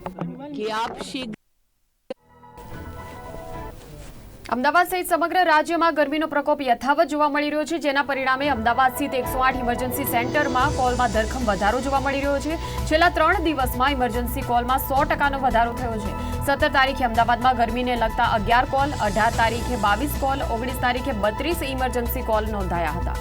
કે આપ શીઘ્ર અમદાવાદ સહિત સમગ્ર રાજ્યમાં ગરમીનો પ્રકોપ યથાવત જોવા મળી રહ્યો છે, જેના પરિણામે અમદાવાદ સ્થિત એકસો આઠ ઇમરજન્સી સેન્ટરમાં કોલમાં ધરખમ વધારો જોવા મળી રહ્યો છે. છેલ્લા ત્રણ દિવસમાં ઇમરજન્સી કોલમાં સો ટકાનો વધારો થયો છે. સત્તર તારીખે અમદાવાદમાં ગરમીને લગતા અગિયાર કોલ, અઢાર તારીખે બાવીસ કોલ, ઓગણીસ તારીખે બત્રીસ ઇમરજન્સી કોલ નોંધાયા હતા.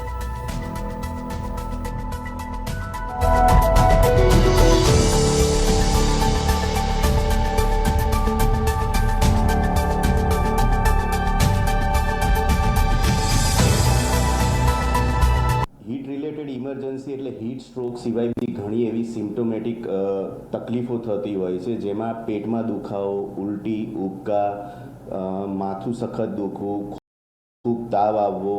રિલેટેડ ઇમરજન્સી એટલે હીટ સ્ટ્રોક સિવાય બી ઘણી એવી સિમ્ટોમેટિક તકલીફો થતી હોય છે. જેમાં પેટમાં દુખાવો, ઉલટી, ઉબકા માથું સખત દુખવું, ખૂબ તાવ આવવો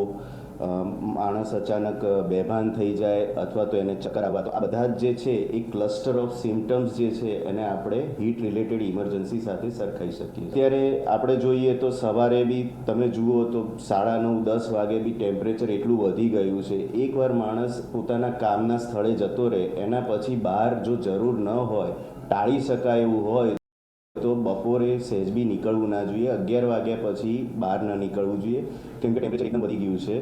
માણસ અચાનક બેભાન થઈ જાય અથવા તો એને ચક્કર આવવા તો આ બધા જ જે છે, એ ક્લસ્ટર ઓફ સિમ્ટમ્સ જે છે, એને આપણે હીટ રિલેટેડ ઇમરજન્સી સાથે સરખાઈ શકીએ ત્યારે આપણે જોઈએ તો સવારે બી તમે જુઓ તો સાડા નવ, દસ વાગે બી ટેમ્પરેચર એટલું વધી ગયું છે. એકવાર માણસ પોતાના કામના સ્થળે જતો રહે, એના પછી બહાર જો જરૂર ન હોય, ટાળી શકાય એવું હોય તો બપોરે સહેજ બી નીકળવું ના જોઈએ. અગિયાર વાગ્યા પછી બહાર ન નીકળવું જોઈએ. કેમ કે ટેમ્પરેચર એકદમ વધી ગયું છે.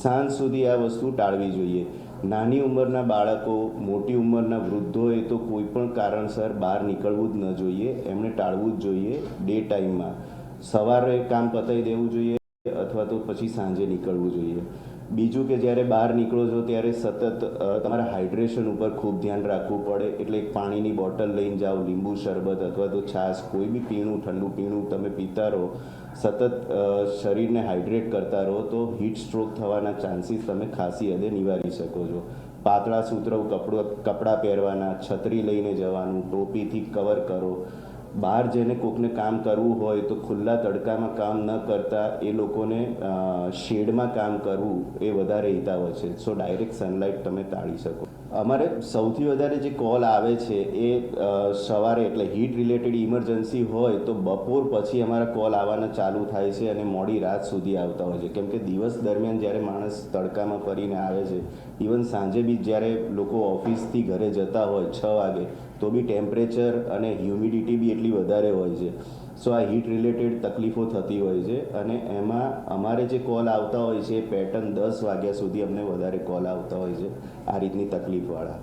સાંજ સુધી આ વસ્તુ ટાળવી જોઈએ. નાની ઉંમરના બાળકો, મોટી ઉંમરના વૃદ્ધોએ તો કોઈ પણ કારણસર બહાર નીકળવું જ ન જોઈએ. એમણે ટાળવું જ જોઈએ ડે ટાઈમમાં. સવારે કામ પતાવી દેવું જોઈએ. અથવા તો પછી સાંજે નીકળવું જોઈએ. બીજું કે જ્યારે બહાર નીકળો છો ત્યારે સતત તમારા હાઇડ્રેશન ઉપર ખૂબ ધ્યાન રાખવું પડે. એટલે એક પાણીની બોટલ લઈને જાઓ, લીંબુ શરબત અથવા તો છાશ, કોઈ બી પીણું, ઠંડુ પીણું તમે પીતા રહો. સતત શરીરને હાઇડ્રેટ કરતા રહો તો હીટ સ્ટ્રોક થવાના ચાન્સીસ તમે ખાસી હદે નિવારી શકો છો. પાતળા સૂતરવ કપડું, કપડાં પહેરવાના, છત્રી લઈને જવાનું, ટોપીથી કવર કરો. બહાર જઈને કોકને કામ કરવું હોય તો ખુલ્લા તડકામાં કામ ન કરતા એ લોકોને શેડમાં કામ કરવું એ વધારે હિતાવ છે. સો ડાયરેક્ટ સનલાઇટ તમે ટાળી શકો. અમારે સૌથી વધારે જે કોલ આવે છે એ સવારે એટલે હીટ રિલેટેડ ઇમરજન્સી હોય તો બપોર પછી અમારા કોલ આવવાના ચાલુ થાય છે અને મોડી રાત સુધી આવતા હોય છે. કેમ કે દિવસ દરમિયાન જ્યારે માણસ તડકામાં ફરીને આવે છે ઇવન સાંજે બી જ્યારે લોકો ઓફિસથી ઘરે જતા હોય છ વાગે તો બી ટેમ્પરેચર અને હ્યુમિડિટી બી એટલી વધારે હોય છે. સો આ હીટ રિલેટેડ તકલીફો થતી હોય છે અને એમાં અમારે જે કોલ આવતા હોય છે પેટર્ન દસ વાગ્યા સુધી અમને વધારે કોલ આવતા હોય છે આ રીતની તકલીફવાળા.